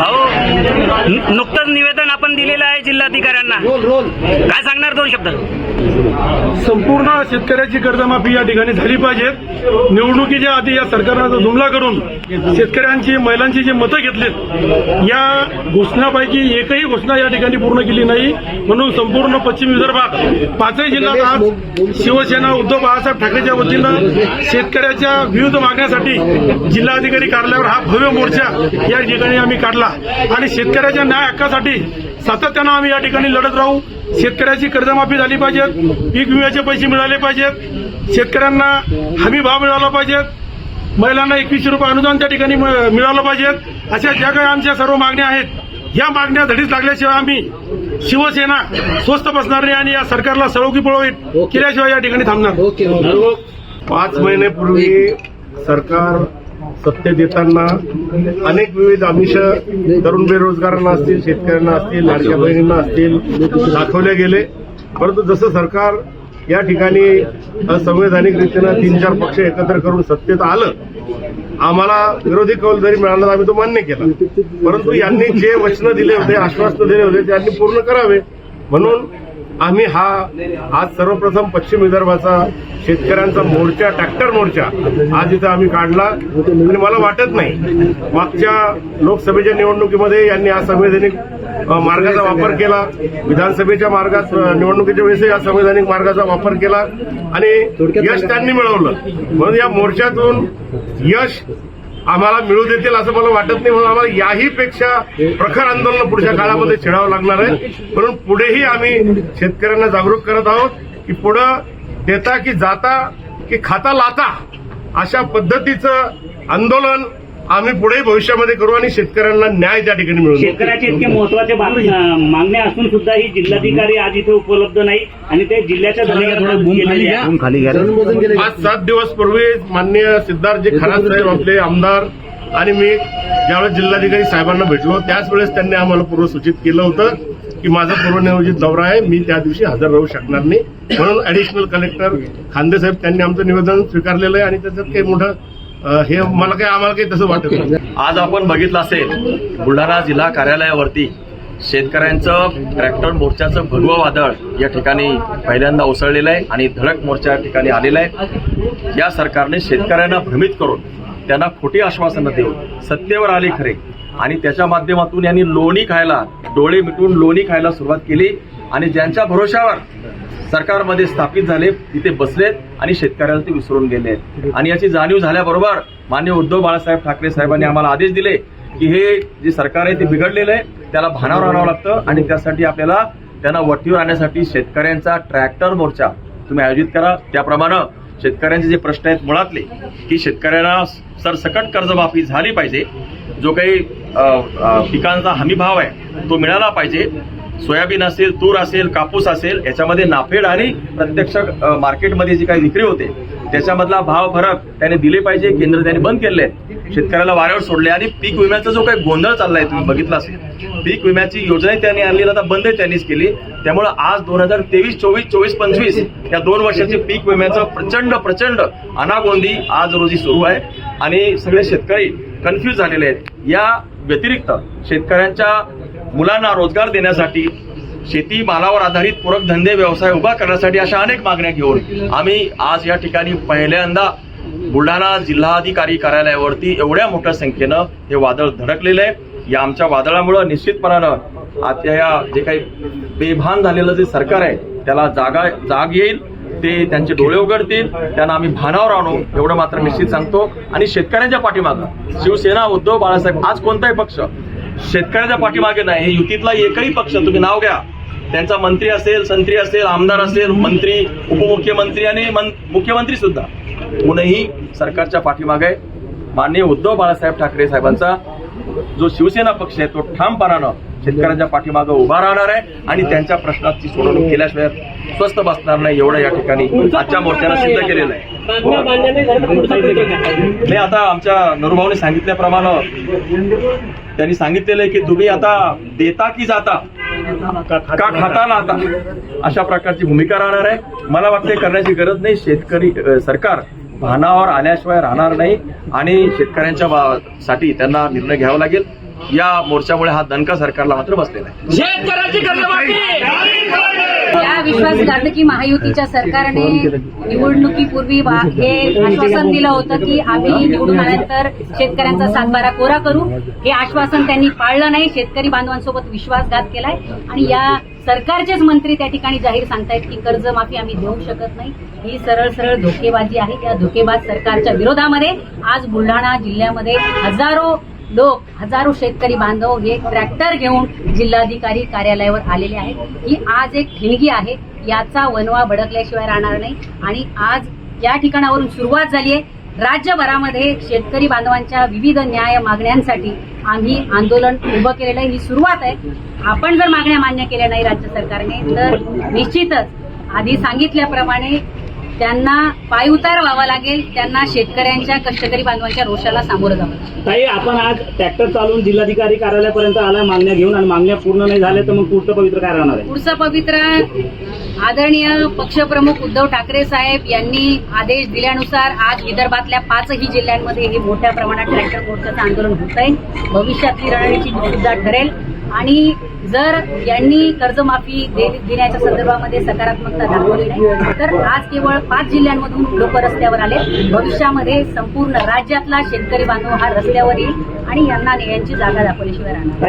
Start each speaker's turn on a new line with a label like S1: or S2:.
S1: हो. नुकतंच निवेदन आपण दिलेलं आहे. जिल्हाधिकाऱ्यांना? काय सांगणार दोन शब्द?
S2: संपूर्ण शेतकऱ्याची कर्जमाफी या ठिकाणी झाली पाहिजे. निवडणुकीच्या आधी या सरकारनं जो जुमला करून शेतकऱ्यांची महिलांची जी मतं घेतलीत या घोषणापैकी एकही घोषणा या ठिकाणी पूर्ण केली नाही. म्हणून संपूर्ण पश्चिम विदर्भात पाचही जिल्ह्यात आज शिवसेना उद्धव बाळासाहेब ठाकरेच्या वतीनं शेतकऱ्याच्या विविध मागण्यासाठी जिल्हाधिकारी कार्यालयावर हा भव्य मोर्चा या ठिकाणी आम्ही काढला. आणि शेतकऱ्याच्या न्याय हक्कासाठी सातत्यानं आम्ही या ठिकाणी लढत राहू. शेतकऱ्याची कर्जमाफी झाली पाहिजेत पीक विम्याचे पैसे मिळाले पाहिजेत शेतकऱ्यांना हमी भाव मिळाला पाहिजेत महिलांना एकवीसशे रुपये अनुदान त्या ठिकाणी म- मिळालं पाहिजेत अशा ज्या काही आमच्या सर्व मागण्या आहेत या मागण्या धडीच लागल्याशिवाय आम्ही शिवसेना स्वस्त बसणार नाही आणि या सरकारला सळोकी पळवीत केल्याशिवाय या ठिकाणी थांबणार.
S3: पाच महिन्यापूर्वी सरकार सत्य देताना अनेक विविध आमिष तरुण बेरोजगारांना असतील शेतकऱ्यांना असतील लाडक्या बहिणींना असतील दाखवले गेले. परंतु जसं सरकार या ठिकाणी संवैधानिक रीतीनं तीन चार पक्ष एकत्र करून सत्तेत आलं आम्हाला विरोधी कौल जरी मिळाला आम्ही तो मान्य केला. परंतु यांनी जे वचनं दिले होते आश्वासनं दिले होते ते त्यांनी पूर्ण करावे. म्हणून आम्ही हा आज सर्वप्रथम पश्चिम विदर्भाचा शेतकऱ्यांचा मोर्चा ट्रॅक्टर मोर्चा आज इथं आम्ही काढला. आणि मला वाटत नाही मागच्या लोकसभेच्या निवडणुकीमध्ये यांनी हा संवैधानिक मार्गाचा वापर केला. विधानसभेच्या मार्गात निवडणुकीच्या वेळेस या संवैधानिक मार्गाचा वापर केला. आणि यश त्यांनी मिळवलं. म्हणून या मोर्चातून यश आम्हाला मिळू देतील असं मला वाटत नाही म्हणून आम्हाला याही पेक्षा प्रखर आंदोलन पुढच्या काळामध्ये छेडावं लागणार आहे. म्हणून पुढेही आम्ही शेतकऱ्यांना जागरूक करत आहोत की पुढं देता की जाता की खाता लाता अशा पद्धतीचं आंदोलन आम्ही पुढेही भविष्यामध्ये करू आणि शेतकऱ्यांना न्याय त्या ठिकाणी मिळू.
S1: शेतकऱ्याचे इतके महत्त्वाचे मागण्या असून सुद्धा ही जिल्हाधिकारी आज इथे उपलब्ध नाही आणि ते जिल्ह्याच्या.
S3: पाच सात दिवस पूर्वी माननीय सिद्धार्थजी खरात साहेब आपले आमदार आणि मी ज्यावेळेस जिल्हाधिकारी साहेबांना भेटलो त्याच वेळेस त्यांनी आम्हाला पूर्वसूचित केलं होतं की माझा पूर्वनियोजित दौरा आहे मी त्या दिवशी हजर राहू शकणार नाही. म्हणून ऍडिशनल कलेक्टर खांदे साहेब त्यांनी आमचं निवेदन स्वीकारलेलं आहे आणि त्याच्यात काही मोठं हे मला काही आम्हाला काही तसं वाटत
S4: आज आपण बघितलं असेल बुलढाणा जिल्हा कार्यालयावरती शेतकऱ्यांचं ट्रॅक्टर मोर्चाचं भगवं वादळ या ठिकाणी पहिल्यांदा उसळलेलं आहे आणि धडक मोर्चा या ठिकाणी आलेला आहे. या सरकारने शेतकऱ्यांना भ्रमित करून त्यांना खोटी आश्वासनं देऊन सत्तेवर आले खरे. आणि त्याच्या माध्यमातून यांनी लोणी खायला डोळे मिटून लोणी खायला सुरुवात केली. आणि ज्यांच्या भरोशावर सरकारमध्ये स्थापित झाले तिथे बसलेत आणि शेतकऱ्याला ते विसरून गेले आणि याची जाणीव झाल्याबरोबर मान्य उद्धव बाळासाहेब ठाकरे साहेबांनी आम्हाला आदेश दिले की हे जे सरकार आहे ते बिघडलेलं आहे त्याला भानावर आणावं लागतं आणि त्यासाठी आपल्याला त्यांना वटीवर आणण्यासाठी शेतकऱ्यांचा ट्रॅक्टर मोर्चा तुम्ही आयोजित करा. त्याप्रमाणे शेतकऱ्यांचे जे प्रश्न आहेत मुळातले की शेतकऱ्यांना सरसकट कर्जमाफी झाली पाहिजे जो काही पिकांचा हमी भाव आहे तो मिळाला पाहिजे सोयाबीन असेल तूर असेल कापूस असेल याच्यामध्ये नाफेड आणि प्रत्यक्ष मार्केटमध्ये जी काही विक्री होते त्याच्यामधला भाव फरक त्याने दिले पाहिजे केंद्र त्याने बंद केले शेतकऱ्याला वाऱ्यावर सोडले आणि पीक विम्याचा जो काही गोंधळ चाललाय तुम्ही बघितला असेल पीक विम्याची योजना त्यांनी आणली आता बंद त्यांनीच केली. त्यामुळे आज दोन हजार तेवीस चोवीस चोवीस पंचवीस या दोन वर्षाचे पीक विम्याचं प्रचंड प्रचंड अनागोंदी आज रोजी सुरू आहे. आणि सगळे शेतकरी कन्फ्यूज झालेले आहेत. या व्यतिरिक्त शेतकऱ्यांच्या मुलांना रोजगार देण्यासाठी शेती मालावर आधारित पूरक धंदे व्यवसाय उभा करण्यासाठी अशा अनेक मागण्या घेऊन आम्ही आज या ठिकाणी पहिल्यांदा बुलढाणा जिल्हाधिकारी कार्यालयावरती एवढ्या मोठ्या संख्येनं हे वादळ धडकलेलं आहे. या आमच्या वादळामुळं निश्चितपणानं आता या जे काही बेभान झालेलं जे सरकार आहे त्याला जागा जाग येईल ते त्यांचे डोळे उघडतील त्यांना आम्ही भानावर आणू एवढं मात्र निश्चित सांगतो. आणि शेतकऱ्यांच्या पाठीमागं शिवसेना उद्धव बाळासाहेब आज कोणताही पक्ष शेतकऱ्याच्या पाठीमागे नाही हे युतीतला एकही पक्ष तुम्ही नाव घ्या. त्यांचा मंत्री असेल संत्री असेल आमदार असेल मंत्री उपमुख्यमंत्री आणि मन- मुख्यमंत्री सुद्धा. कोणीही सरकारच्या पाठीमागे माननीय उद्धव बाळासाहेब ठाकरे साहेबांचा जो शिवसेना पक्ष आहे तो ठामपणानं शेतकऱ्यांच्या पाठीमागे उभा राहणार आहे आणि त्यांच्या प्रश्नाची सोडवणूक केल्याशिवाय स्वस्त बसणार नाही एवढं या ठिकाणी आजच्या मोर्चाला सिद्ध केलेलं आहे. नाही आता आमच्या नरुभाऊने सांगितल्याप्रमाणे त्यांनी सांगितलेलं आहे की तुम्ही आता देता की जाता? का खाता ना आता अशा प्रकारची भूमिका राहणार आहे. मला वाटते करण्याची गरज नाही. शेतकरी सरकार भानावर आल्याशिवाय राहणार नाही आणि शेतकऱ्यांच्या साठी त्यांना निर्णय घ्यावा लागेल. या मोर्चामुळे हा दणका सरकारला मात्र बसलेला आहे.
S5: या विश्वासघातकी महायुतीच्या सरकारने निवडणुकीपूर्वी हे आश्वासन दिलं होतं की आम्ही निवडून आल्यानंतर शेतकऱ्यांचा सातबारा कोरा करू. हे आश्वासन त्यांनी पाळलं नाही. शेतकरी बांधवांसोबत विश्वासघात केलाय. आणि या सरकारचेच मंत्री त्या ठिकाणी जाहीर सांगतायत की कर्जमाफी आम्ही देऊ शकत नाही. ही सरळ सरळ धोकेबाजी आहे. या धोकेबाज सरकारच्या विरोधामध्ये आज बुलढाणा जिल्ह्यामध्ये हजारो लोक हजारो शेतकरी बांधव हे ट्रॅक्टर घेऊन जिल्हाधिकारी कार्यालयावर आलेले आहेत. ही आज एक ठिणगी आहे. याचा वनवा भडकल्याशिवाय राहणार नाही. आणि आज या ठिकाणावरून सुरुवात झाली आहे. राज्यभरामध्ये शेतकरी बांधवांच्या विविध न्याय मागण्यांसाठी आम्ही आंदोलन उभं केलेलं आहे. ही सुरुवात आहे. आपण जर मागण्या मान्य केल्या नाही राज्य सरकारने तर निश्चितच आधी सांगितल्याप्रमाणे त्यांना पायउतार व्हावा लागेल त्यांना शेतकऱ्यांच्या कष्टकरी बांधवांच्या रोषाला सामोरं जावं लागेल.
S1: ताई आपण आज ट्रॅक्टर चालवून जिल्हाधिकारी कार्यालयापर्यंत आला मागण्या घेऊन आणि मागण्या पूर्ण नाही झाल्या तर मग पुढचं पवित्र काय राहणार आहे?
S5: पुढचं पवित्र आदरणीय पक्षप्रमुख उद्धव ठाकरे साहेब यांनी आदेश दिल्यानुसार आज विदर्भातल्या पाचही जिल्ह्यांमध्ये हे मोठ्या प्रमाणात ट्रॅक्टर मोर्चाचं आंदोलन होत आहे. भविष्यातली रणनीती सुद्धा ठरेल. आणि जर यांनी कर्जमाफी देण्याच्या संदर्भामध्ये सकारात्मकता दाखवली नाही तर आज केवळ पाच जिल्ह्यांमधून लोक रस्त्यावर आले भविष्यामध्ये संपूर्ण राज्यातला शेतकरी बांधव हा रस्त्यावर येईल आणि यांना यांची जागा दाखवल्याशिवाय राहणार